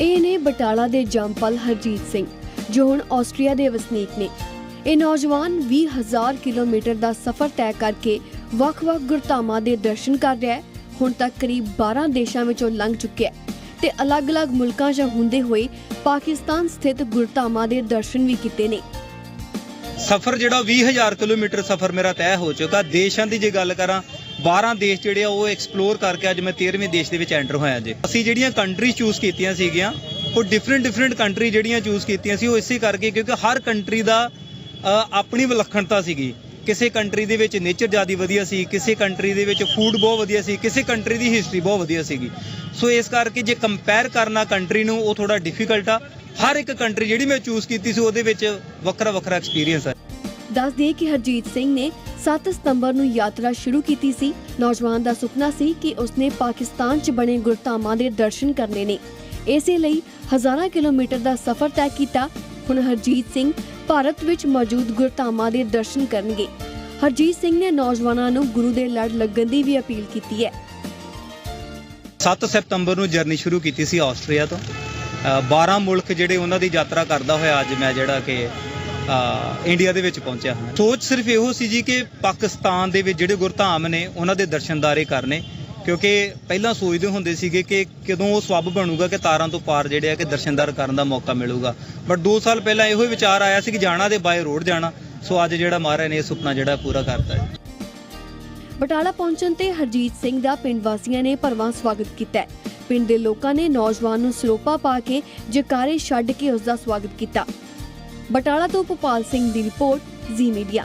ਇਹ ਨੇ ਬਟਾਲਾ ਦੇ ਜੰਪਲ ਹਰਜੀਤ ਸਿੰਘ, ਜੋ ਹੁਣ ਆਸਟਰੀਆ ਦੇ ਵਸਨੀਕ ਨੇ। ਇਹ ਨੌਜਵਾਨ 20000 ਕਿਲੋਮੀਟਰ ਦਾ ਸਫ਼ਰ ਤੈਅ ਕਰਕੇ ਵੱਖ-ਵੱਖ ਗੁਰਧਾਮਾਂ ਦੇ ਦਰਸ਼ਨ ਕਰ ਰਿਹਾ ਹੈ। ਹੁਣ ਤੱਕ ਕਰੀਬ 12 ਦੇਸ਼ਾਂ ਵਿੱਚੋਂ ਲੰਘ ਚੁੱਕਿਆ ਹੈ ਤੇ ਅਲੱਗ-ਅਲੱਗ ਮੁਲਕਾਂ 'ਚ ਹੁੰਦੇ ਹੋਏ ਪਾਕਿਸਤਾਨ ਸਥਿਤ ਗੁਰਧਾਮਾਂ ਦੇ ਦਰਸ਼ਨ ਵੀ ਕੀਤੇ ਨੇ। ਸਫ਼ਰ ਜਿਹੜਾ 20000 ਕਿਲੋਮੀਟਰ ਸਫ਼ਰ ਮੇਰਾ ਤੈਅ ਹੋ ਚੁੱਕਾ। ਦੇਸ਼ਾਂ ਦੀ ਜੇ ਗੱਲ ਕਰਾਂ 12 ਦੇਸ਼ ਜਿਹੜੇ ਆ ਉਹ ਐਕਸਪਲੋਰ ਕਰਕੇ ਅੱਜ ਮੈਂ 13ਵੇਂ ਦੇਸ਼ ਦੇ ਵਿੱਚ ਐਂਟਰ ਹੋਇਆ ਜੀ। ਅਸੀਂ ਜਿਹੜੀਆਂ ਕੰਟਰੀ ਚੂਜ਼ ਕੀਤੀਆਂ ਸੀਗੀਆਂ, ਉਹ ਡਿਫਰੈਂਟ ਡਿਫਰੈਂਟ ਕੰਟਰੀ ਜਿਹੜੀਆਂ ਚੂਜ਼ ਕੀਤੀਆਂ ਸੀ, ਉਹ ਇਸੇ ਕਰਕੇ ਕਿਉਂਕਿ ਹਰ ਕੰਟਰੀ ਦਾ ਆਪਣੀ ਵਿਲੱਖਣਤਾ ਸੀਗੀ। ਕਿਸੇ ਕੰਟਰੀ ਦੇ ਵਿੱਚ ਨੇਚਰ ਜ਼ਿਆਦਾ ਵਧੀਆ ਸੀ, ਕਿਸੇ ਕੰਟਰੀ ਦੇ ਵਿੱਚ ਫੂਡ ਬਹੁਤ ਵਧੀਆ ਸੀ, ਕਿਸੇ ਕੰਟਰੀ ਦੀ ਹਿਸਟਰੀ ਬਹੁਤ ਵਧੀਆ ਸੀਗੀ। ਸੋ ਇਸ ਕਰਕੇ ਜੇ ਕੰਪੇਅਰ ਕਰਨਾ ਕੰਟਰੀ ਨੂੰ, ਉਹ ਥੋੜਾ ਡਿਫਿਕਲਟ ਆ। ਹਰ ਇੱਕ ਕੰਟਰੀ ਜਿਹੜੀ ਮੈਂ ਚੂਜ਼ ਕੀਤੀ ਸੀ, ਉਹਦੇ ਵਿੱਚ ਵੱਖਰਾ ਵੱਖਰਾ ਐਕਸਪੀਰੀਅੰਸ ਆ। ਦੱਸ ਦਈਏ ਕਿ ਹਰਜੀਤ ਸਿੰਘ ਨੇ 7 ਸਤੰਬਰ ਨੂੰ ਯਾਤਰਾ ਸ਼ੁਰੂ ਕੀਤੀ ਸੀ। ਨੌਜਵਾਨ ਦਾ ਸੁਪਨਾ ਸੀ ਕਿ ਉਸਨੇ ਪਾਕਿਸਤਾਨ 'ਚ ਬਣੇ ਗੁਰਧਾਮਾਂ ਦੇ ਦਰਸ਼ਨ ਕਰਨੇ ਨੇ। ਇਸੇ ਲਈ ਹਜ਼ਾਰਾਂ ਕਿਲੋਮੀਟਰ ਦਾ ਸਫ਼ਰ ਤੈਅ ਕੀਤਾ। ਹੁਣ ਹਰਜੀਤ ਸਿੰਘ ਭਾਰਤ ਵਿੱਚ ਮੌਜੂਦ ਗੁਰਧਾਮਾਂ ਦੇ ਦਰਸ਼ਨ ਕਰਨਗੇ। ਹਰਜੀਤ ਸਿੰਘ ਨੇ ਨੌਜਵਾਨਾਂ ਨੂੰ ਗੁਰੂ ਦੇ ਲੜ ਲੱਗਣ ਦੀ ਵੀ ਅਪੀਲ ਕੀਤੀ ਹੈ। 7 ਸਤੰਬਰ ਨੂੰ ਜਰਨੀ ਸ਼ੁਰੂ ਕੀਤੀ ਸੀ ਆਸਟਰੀਆ ਤੋਂ। ਅ, 12 ਮੁਲਕ ਜਿਹੜੇ ਉਹਨਾਂ ਦੀ ਯਾਤਰਾ ਕਰਦਾ ਹੋਇਆ ਅੱਜ ਮੈਂ ਜਿਹੜਾ ਕਿ ਇੰਡੀਆ ਦੇ ਵਿੱਚ ਪਹੁੰਚਿਆ ਹਾਂ। ਸੋਚ ਸਿਰਫ ਇਹੋ ਸੀ ਜੀ ਕਿ ਪਾਕਿਸਤਾਨ ਦੇ ਵਿੱਚ ਜਿਹੜੇ ਗੁਰਧਾਮ ਨੇ, ਉਹਨਾਂ ਦੇ ਦਰਸ਼ਨਦਾਰੇ ਕਰਨੇ। ਕਿਉਂਕਿ ਪਹਿਲਾਂ ਸੋਚਦੇ ਹੁੰਦੇ ਸੀਗੇ ਕਿ ਕਦੋਂ ਉਹ ਸਵੱਬ ਬਣੂਗਾ ਕਿ ਤਾਰਾਂ ਤੋਂ ਪਾਰ ਜਿਹੜੇ ਆ ਕਿ ਦਰਸ਼ਨਦਾਰ ਕਰਨ ਦਾ ਮੌਕਾ ਮਿਲੂਗਾ। ਬਟ 2 ਸਾਲ ਪਹਿਲਾਂ ਇਹੋ ਹੀ ਵਿਚਾਰ ਆਇਆ ਸੀ ਕਿ ਜਾਣਾ ਦੇ ਬਾਏ ਰੋਡ ਜਾਣਾ। ਸੋ ਅੱਜ ਜਿਹੜਾ ਮਹਾਰਾਜ ਨੇ ਇਹ ਸੁਪਨਾ ਜਿਹੜਾ ਪੂਰਾ ਕਰਤਾ ਹੈ। ਬਟਾਲਾ ਪਹੁੰਚਣ ਤੇ ਹਰਜੀਤ ਸਿੰਘ ਦਾ ਪਿੰਡ ਵਾਸੀਆਂ ਨੇ ਭਰਵਾਂ ਸਵਾਗਤ ਕੀਤਾ ਪਿੰਡ ਦੇ ਲੋਕਾਂ ਨੇ ਨੌਜਵਾਨ ਨੂੰ ਸਲੋਪਾ ਪਾ ਕੇ ਜਕਾਰੇ ਛੱਡ ਕੇ ਉਸ ਦਾ ਸਵਾਗਤ ਕੀਤਾ। ਬਟਾਲਾ ਤੋਂ ਭੋਪਾਲ ਸਿੰਘ ਦੀ ਰਿਪੋਰਟ ਜ਼ੀ ਮੀਡੀਆ